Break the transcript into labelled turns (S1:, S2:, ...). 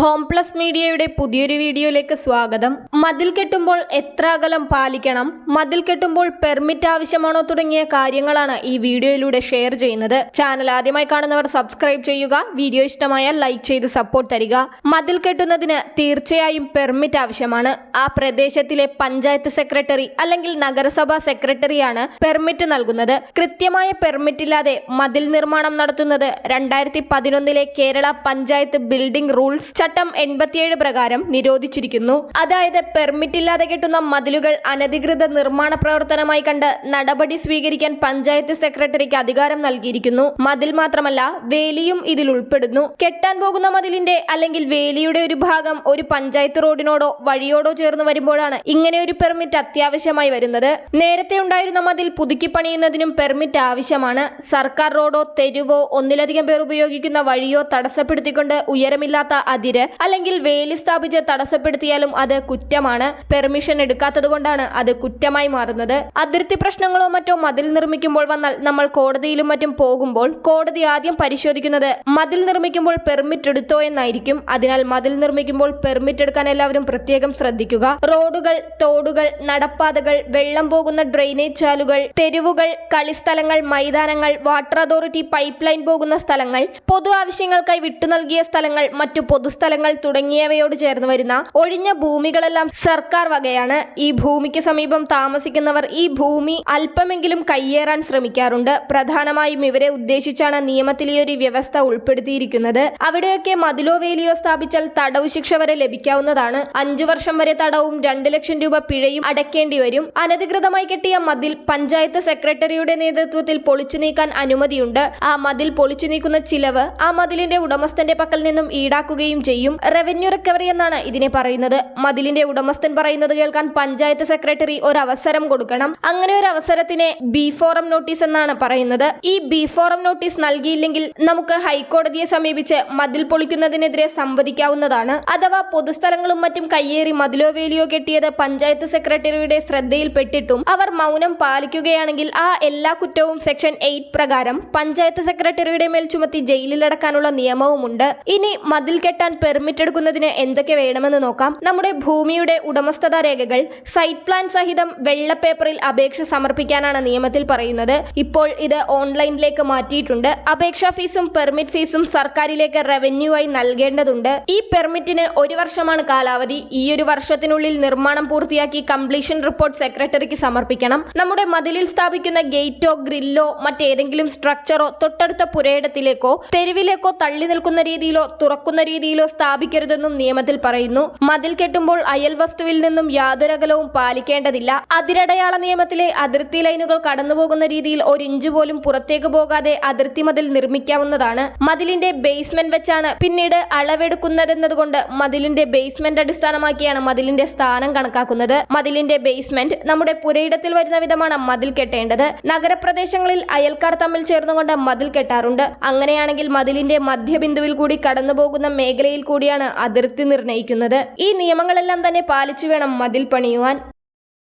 S1: Home plus മീഡിയയുടെ പുതിയൊരു വീഡിയോയിലേക്ക് സ്വാഗതം. മതിൽ കെട്ടുമ്പോൾ എത്ര അകലം പാലിക്കണം? മതിൽ കെട്ടുമ്പോൾ പെർമിറ്റ് ആവശ്യമാണോ തുടങ്ങിയ കാര്യങ്ങളാണ് ഈ വീഡിയോയിലൂടെ ഷെയർ ചെയ്യുന്നത്. ചാനൽ ആദ്യമായി കാണുന്നവർ സബ്സ്ക്രൈബ് ചെയ്യുക വീഡിയോ ഇഷ്ടമായാൽ ലൈക്ക് ചെയ്ത് സപ്പോർട്ട് തരിക. മതിൽ കെട്ടുന്നതിന് തീർച്ചയായും പെർമിറ്റ് ആവശ്യമാണ്. ആ പ്രദേശത്തിലെ പഞ്ചായത്ത് സെക്രട്ടറി അല്ലെങ്കിൽ നഗരസഭാ സെക്രട്ടറിയാണ് പെർമിറ്റ് നൽകുന്നത്. കൃത്യമായ പെർമിറ്റ് ഇല്ലാതെ മതിൽ നിർമ്മാണം നടത്തുന്നത് രണ്ടായിരത്തി പതിനൊന്നിലെ കേരള പഞ്ചായത്ത് ബിൽഡിംഗ് റൂൾസ് ചട്ടം എൺപത്തിയേഴ് പ്രകാരം നിരോധിച്ചിരിക്കുന്നു. അതായത് പെർമിറ്റ് ഇല്ലാതെ കെട്ടുന്ന മതിലുകൾ അനധികൃത നിർമ്മാണ പ്രവർത്തനമായി കണ്ട് നടപടി സ്വീകരിക്കാൻ പഞ്ചായത്ത് സെക്രട്ടറിക്ക് അധികാരം നൽകിയിരിക്കുന്നു. മതിൽ മാത്രമല്ല വേലിയും ഇതിൽ ഉൾപ്പെടുന്നു. കെട്ടാൻ പോകുന്ന മതിലിന്റെ അല്ലെങ്കിൽ വേലിയുടെ ഒരു ഭാഗം ഒരു പഞ്ചായത്ത് റോഡിനോടോ വഴിയോടോ ചേർന്ന് വരുമ്പോഴാണ് ഇങ്ങനെ ഒരു പെർമിറ്റ് അത്യാവശ്യമായി വരുന്നത്. നേരത്തെ ഉണ്ടായിരുന്ന മതിൽ പുതുക്കി പണിയുന്നതിനും പെർമിറ്റ് ആവശ്യമാണ്. സർക്കാർ റോഡോ തെരുവോ ഒന്നിലധികം പേർ ഉപയോഗിക്കുന്ന വഴിയോ തടസ്സപ്പെടുത്തിക്കൊണ്ട് ഉയരമില്ലാത്ത അതിര് അല്ലെങ്കിൽ വേലി സ്ഥാപിച്ച് തടസ്സപ്പെടുത്തിയാലും അത് കുറ്റമാണ്. പെർമിഷൻ എടുക്കാത്തത് കൊണ്ടാണ് അത് കുറ്റമായി മാറുന്നത്. അതിർത്തി പ്രശ്നങ്ങളോ മറ്റോ മതിൽ നിർമ്മിക്കുമ്പോൾ വന്നാൽ നമ്മൾ കോടതിയിലും മറ്റും പോകുമ്പോൾ കോടതി ആദ്യം പരിശോധിക്കുന്നത് മതിൽ നിർമ്മിക്കുമ്പോൾ പെർമിറ്റ് എടുത്തോ എന്നായിരിക്കും. അതിനാൽ മതിൽ നിർമ്മിക്കുമ്പോൾ പെർമിറ്റ് എടുക്കാൻ എല്ലാവരും പ്രത്യേകം ശ്രദ്ധിക്കുക. റോഡുകൾ തോടുകൾ നടപ്പാതകൾ വെള്ളം പോകുന്ന ഡ്രെയിനേജ് ചാലുകൾ തെരുവുകൾ കളിസ്ഥലങ്ങൾ മൈതാനങ്ങൾ വാട്ടർ അതോറിറ്റി പൈപ്പ് ലൈൻ പോകുന്ന സ്ഥലങ്ങൾ പൊതു ആവശ്യങ്ങൾക്കായി വിട്ടു നൽകിയ സ്ഥലങ്ങൾ മറ്റു പൊതുസ്ഥലങ്ങൾ തുടങ്ങിയവയോട് ചേർന്ന് വരുന്ന ഒഴിഞ്ഞ ഭൂമികളെല്ലാം സർക്കാർ വകയാണ്. ഈ ഭൂമിക്ക് സമീപം താമസിക്കുന്നവർ ഈ ഭൂമി അല്പമെങ്കിലും കയ്യേറാൻ ശ്രമിക്കാറുണ്ട്. പ്രധാനമായും ഇവരെ ഉദ്ദേശിച്ചാണ് നിയമത്തിൽ ഈ ഒരു വ്യവസ്ഥ ഉൾപ്പെടുത്തിയിരിക്കുന്നത്. അവിടെയൊക്കെ മതിലോ വേലിയോ സ്ഥാപിച്ചാൽ തടവ് ശിക്ഷ വരെ ലഭിക്കാവുന്നതാണ്. അഞ്ചു വർഷം വരെ തടവും രണ്ട് ലക്ഷം രൂപ പിഴയും അടയ്ക്കേണ്ടി വരും. അനധികൃതമായി കെട്ടിയ മതിൽ പഞ്ചായത്ത് സെക്രട്ടറിയുടെ നേതൃത്വത്തിൽ പൊളിച്ചു നീക്കാൻ അനുമതിയുണ്ട്. ആ മതിൽ പൊളിച്ചു നീക്കുന്ന ചിലവ് ആ മതിലിന്റെ ഉടമസ്ഥന്റെ പക്കൽ നിന്നും ഈടാക്കുകയും ചെയ്യും. റവന്യൂ റിക്കവറി എന്നാണ് ഇതിനെ പറയുന്നത്. മതിലിന്റെ ഉടമസ്ഥൻ പറയുന്നത് കേൾക്കാൻ പഞ്ചായത്ത് സെക്രട്ടറി ഒരു അവസരം കൊടുക്കണം. അങ്ങനെ ഒരു അവസരത്തിനെ ബി ഫോറം നോട്ടീസ് എന്നാണ് പറയുന്നത്. ഈ ബി ഫോറം നോട്ടീസ് നൽകിയില്ലെങ്കിൽ നമുക്ക് ഹൈക്കോടതിയെ സമീപിച്ച് മതിൽ പൊളിക്കുന്നതിനെതിരെ സംവദിക്കാവുന്നതാണ്. അഥവാ പൊതുസ്ഥലങ്ങളും മറ്റും കയ്യേറി മതിലോ വേലിയോ കെട്ടിയത് പഞ്ചായത്ത് സെക്രട്ടറിയുടെ ശ്രദ്ധയിൽപ്പെട്ടിട്ടും അവർ മൗനം പാലിക്കുകയാണെങ്കിൽ ആ എല്ലാ കുറ്റവും സെക്ഷൻ എയ്റ്റ് പ്രകാരം പഞ്ചായത്ത് സെക്രട്ടറിയുടെ മേൽ ചുമത്തി ജയിലിലടക്കാനുള്ള നിയമവുമുണ്ട്. ഇനി മതിൽ കെട്ടാൻ പെർമിറ്റ് എടുക്കുന്നതിന് എന്തൊക്കെ വേണമെന്ന് നോക്കാം. നമ്മുടെ ഭൂമിയുടെ ഉടമസ്ഥതാ രേഖകൾ സൈറ്റ് പ്ലാൻ സഹിതം വെള്ള പേപ്പറിൽ അപേക്ഷ സമർപ്പിക്കാനാണ് നിയമത്തിൽ പറയുന്നത്. ഇപ്പോൾ ഇത് ഓൺലൈനിലേക്ക് മാറ്റിയിട്ടുണ്ട്. അപേക്ഷാ ഫീസും പെർമിറ്റ് ഫീസും സർക്കാരിലേക്ക് റവന്യൂ ആയി നൽകേണ്ടതുണ്ട്. ഈ പെർമിറ്റിന് ഒരു വർഷമാണ് കാലാവധി. ഈ ഒരു വർഷത്തിനുള്ളിൽ നിർമ്മാണം പൂർത്തിയാക്കി കംപ്ലീഷൻ റിപ്പോർട്ട് സെക്രട്ടറിക്ക് സമർപ്പിക്കണം. നമ്മുടെ മതിലിൽ സ്ഥാപിക്കുന്ന ഗേറ്റോ ഗ്രില്ലോ മറ്റേതെങ്കിലും സ്ട്രക്ചറോ തൊട്ടടുത്ത പുരയിടത്തിലേക്കോ തെരുവിലേക്കോ തള്ളി നിൽക്കുന്ന രീതിയിലോ തുറക്കുന്ന രീതിയിലോ സ്ഥാപിക്കരുതെന്നും നിയമത്തിൽ പറയുന്നു. മതിൽ കെട്ടുമ്പോൾ അയൽ വസ്തുവിൽ നിന്നും യാതൊരകലവും പാലിക്കേണ്ടതില്ല. അതിരടയാള നിയമത്തിലെ അതിർത്തി ലൈനുകൾ കടന്നുപോകുന്ന രീതിയിൽ ഒരു ഇഞ്ച് പോലും പുറത്തേക്ക് പോകാതെ അതിർത്തി മതിൽ നിർമ്മിക്കാവുന്നതാണ്. മതിലിന്റെ ബേസ്മെന്റ് വെച്ചാണ് പിന്നീട് അളവെടുക്കുന്നതെന്നതുകൊണ്ട് മതിലിന്റെ ബേസ്മെന്റ് അടിസ്ഥാനമാക്കിയാണ് മതിലിന്റെ സ്ഥാനം കണക്കാക്കുന്നത്. മതിലിന്റെ ബേസ്മെന്റ് നമ്മുടെ പുരയിടത്തിൽ വരുന്ന വിധമാണ് മതിൽ കെട്ടേണ്ടത്. നഗരപ്രദേശങ്ങളിൽ അയൽക്കാർ തമ്മിൽ ചേർന്നുകൊണ്ട് മതിൽ കെട്ടാറുണ്ട്. അങ്ങനെയാണെങ്കിൽ മതിലിന്റെ മധ്യബിന്ദുവിൽ കൂടി കടന്നുപോകുന്ന മേഖലയിൽ കൂടിയാണ് അതിർത്തി നിർണയിക്കുന്നത്. ഈ നിയമങ്ങളെല്ലാം തന്നെ പാലിച്ചു വേണം മതിൽ പണിയുവാൻ.